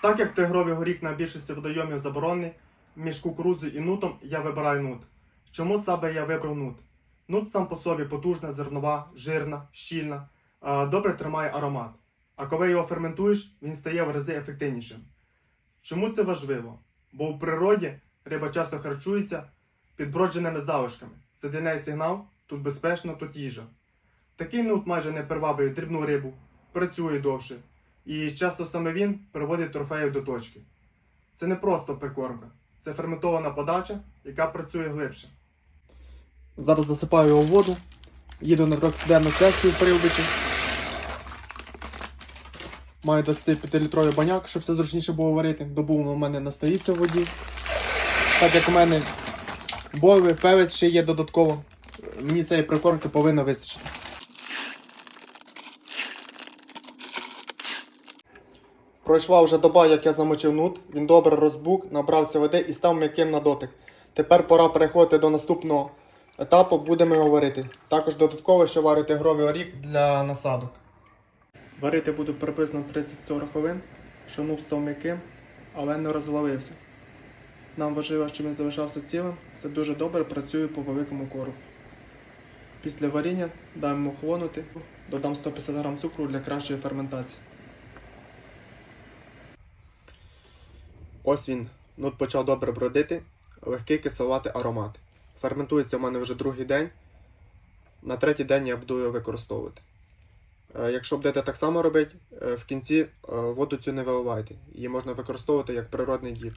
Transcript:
Так як тигровий горік на більшості водойомів заборонений, між кукурудзою і нутом я вибираю нут. Чому саме я вибрав нут? Нут сам по собі потужна, зернова, жирна, щільна, добре тримає аромат. А коли його ферментуєш, він стає в рази ефективнішим. Чому це важливо? Бо в природі риба часто харчується підбродженими залишками. Це для неї сигнал, тут безпечно, тут їжа. Такий нут майже не приваблює дрібну рибу, працює довше. І часто саме він приводить трофеїв до точки. Це не просто прикормка, це ферментована подача, яка працює глибше. Зараз засипаю його воду, їду на трьохденну сесію в Привбичі. Маю 25-літровий баняк, щоб все зручніше було варити. Добу у мене настоїться в воді. Так як у мене бови, певець ще є додатково, мені цієї прикормки повинно вистачити. Пройшла вже доба, як я замочив нут, він добре розбук, набрався води і став м'яким на дотик. Тепер пора переходити до наступного етапу, будемо його варити. Також додатково ще варю тигровий орік для насадок. Варити буду приблизно 30-40 хвилин, щоб нут став м'яким, але не розвалився. Нам важливо, щоб він залишався цілим, це дуже добре працює по великому кору. Після варіння даємо охолонути, додам 150 г цукру для кращої ферментації. Ось він. Нут почав добре бродити, легкий кисловатий аромат. Ферментується у мене вже другий день. На третій день я буду його використовувати. Е, Якщо будете так само робити, е, в кінці е, воду цю не виливайте. Її можна використовувати як природний дід.